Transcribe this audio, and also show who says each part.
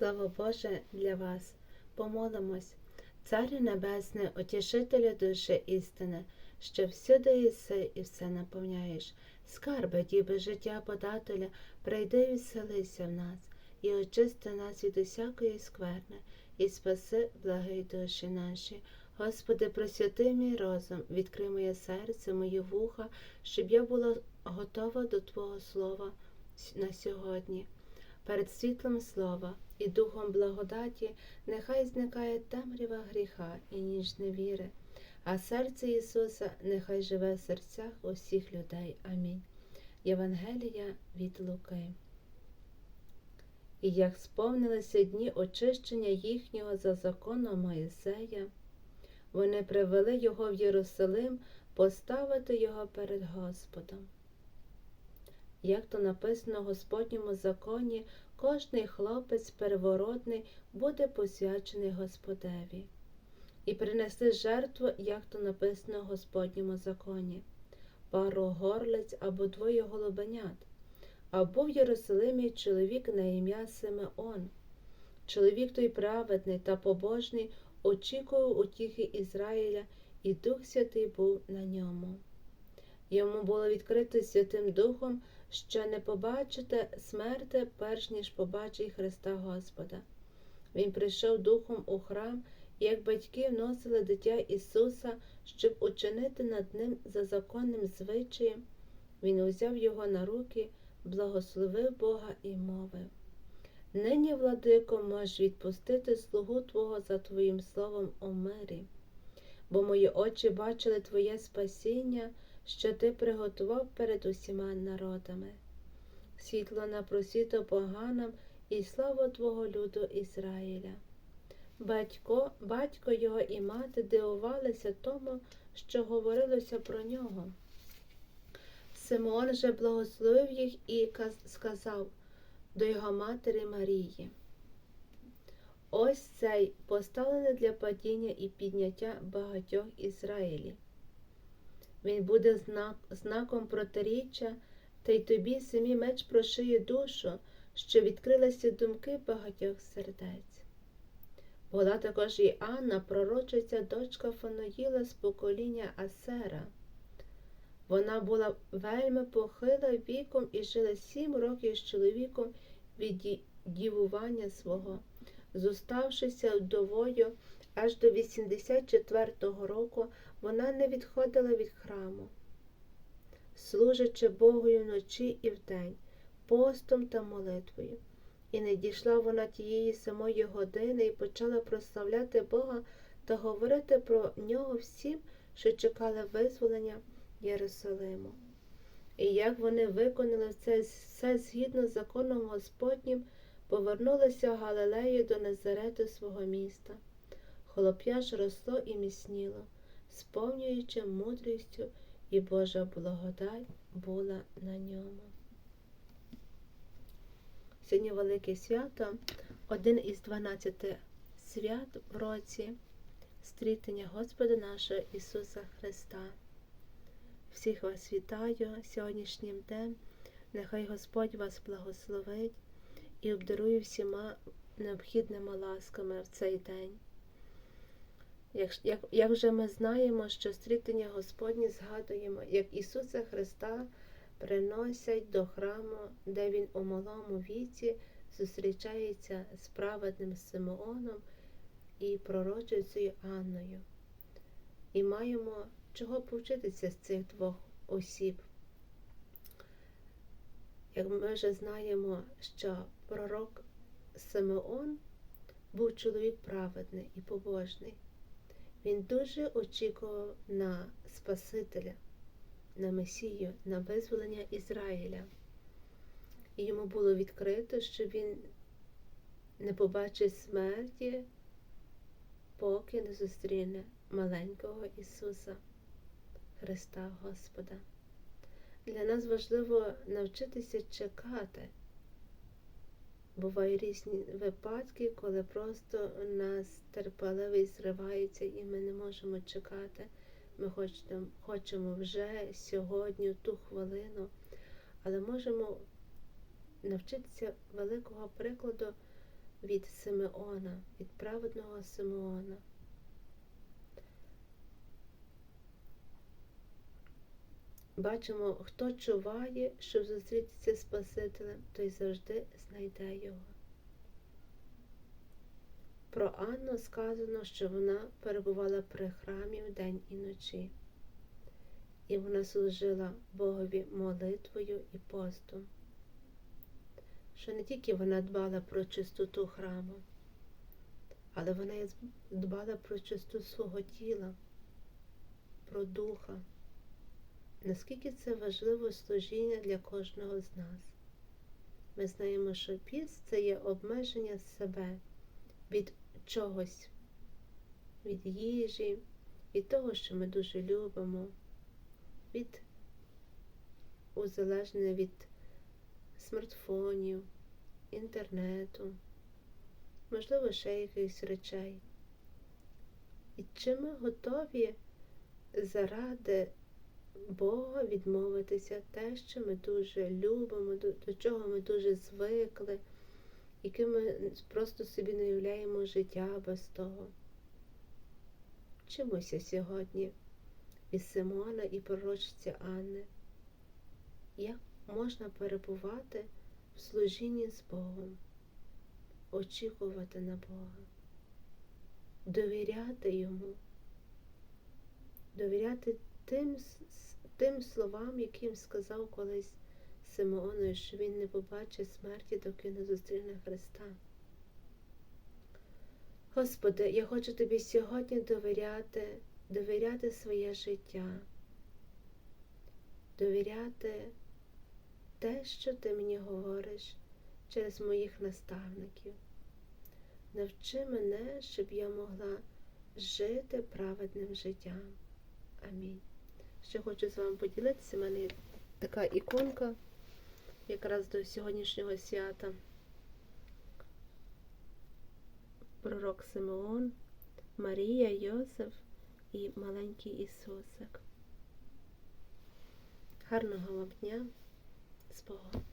Speaker 1: Слово Боже для вас. Помолимось, Царю Небесний, утішителю душі істини, що всюди єси і все наповняєш. Скарби, діби життя подателя, прийди і вселися в нас, і очисти нас від усякої скверни, і спаси благої душі наші. Господи, просвяти мій розум, відкрий моє серце, мої вуха, щоб я була готова до Твого Слова на сьогодні. Перед світлом слова і духом благодаті нехай зникає темрява гріха і ніж невіри, а серце Ісуса нехай живе в серцях усіх людей. Амінь. Євангелія від Луки. І як сповнилися дні очищення їхнього за законом Моїсея, вони привели його в Єрусалим поставити його перед Господом. Як то написано в Господньому законі, кожний хлопець первородний буде посвячений Господеві. І принесли жертву, як то написано в Господньому законі, пару горлиць або двоє голубенят. А був в Єрусалимі чоловік на ім'я Симеон. Чоловік той праведний та побожний очікував утіхи Ізраїля, і Дух Святий був на ньому. Йому було відкрито Святим Духом, що не побачите смерти, перш ніж побачить Христа Господа. Він прийшов духом у храм, як батьки вносили дитя Ісуса, щоб учинити над ним за законним звичаєм. Він узяв його на руки, благословив Бога і мовив. Нині, владико, можеш відпустити слугу Твого за Твоїм словом у мирі, бо мої очі бачили Твоє спасіння, що Ти приготував перед усіма народами. Світло на просвіту поганам і славу Твого люду Ізраїля. Батько, батько його і мати дивувалися тому, що говорилося про нього. Симеон же благословив їх і сказав до його матері Марії. Ось цей поставлений для падіння і підняття багатьох Ізраїлі. Він буде знак, знаком протиріччя, та й тобі самі меч прошиє душу, що відкрилися думки багатьох сердець. Була також і Анна, пророчиця дочка Фаноїла з покоління Асера. Вона була вельми похила віком і жила сім років з чоловіком від дівування свого, зоставшися вдовою аж до 84-го року, вона не відходила від храму, служачи Богою вночі і вдень, постом та молитвою. І не дійшла вона тієї самої години і почала прославляти Бога та говорити про нього всім, що чекали визволення Єрусалиму. І як вони виконали це все згідно з законом Господнім, повернулися в Галилею до Назарету свого міста. Холоп'я ж росло і міцніло, сповнюючи мудрістю, і Божа благодать була на ньому. Сьогодні велике свято, один із дванадцяти свят в році, стрітення Господа нашого Ісуса Христа. Всіх вас вітаю сьогоднішнім днем. Нехай Господь вас благословить і обдарує всіма необхідними ласками в цей день. Як, як, як вже ми знаємо, що стрітення Господні згадуємо, як Ісуса Христа приносять до храму, де Він у малому віці зустрічається з праведним Симеоном і пророчицею Анною. І маємо чого повчитися з цих двох осіб. Як ми вже знаємо, що пророк Симеон був чоловік праведний і побожний. Він дуже очікував на Спасителя, на Месію, на визволення Ізраїля. І йому було відкрито, що він не побачить смерті, поки не зустріне маленького Ісуса. Христа Господа. Для нас важливо навчитися чекати. Бувають різні випадки, коли просто нас терпеливий зривається і ми не можемо чекати. Ми хочемо, хочемо вже сьогодні, ту хвилину, але можемо навчитися великого прикладу від Симеона, від праведного Симеона. Бачимо, хто чуває, щоб зустрітися з Спасителем, той завжди знайде його. Про Анну сказано, що вона перебувала при храмі вдень і ночі, і вона служила Богові молитвою і постом, що не тільки вона дбала про чистоту храму, але вона дбала про чистоту свого тіла, про духа. Наскільки це важливе служіння для кожного з нас? Ми знаємо, що піст це є обмеження себе від чогось, від їжі, від того, що ми дуже любимо, від узалежнення від смартфонів, інтернету, можливо, ще якихось речей. І чи ми готові заради Бога відмовитися те, що ми дуже любимо, до, чого ми дуже звикли, яким ми просто собі не уявляємо життя без того. Вчимося сьогодні від Симона і пророчиці Анни, як можна перебувати в служінні з Богом, очікувати на Бога, довіряти Йому, довіряти тим тим словам, яким сказав колись Симеону, що він не побачить смерті, доки не зустріне Христа. Господи, я хочу тобі сьогодні довіряти, довіряти своє життя, довіряти те, що ти мені говориш через моїх наставників. Навчи мене, щоб я могла жити праведним життям. Амінь. Ще хочу з вами поділитися. У мене є така іконка якраз до сьогоднішнього свята. Пророк Симеон, Марія, Йосиф і маленький Ісусик. Гарного вам дня з Богом!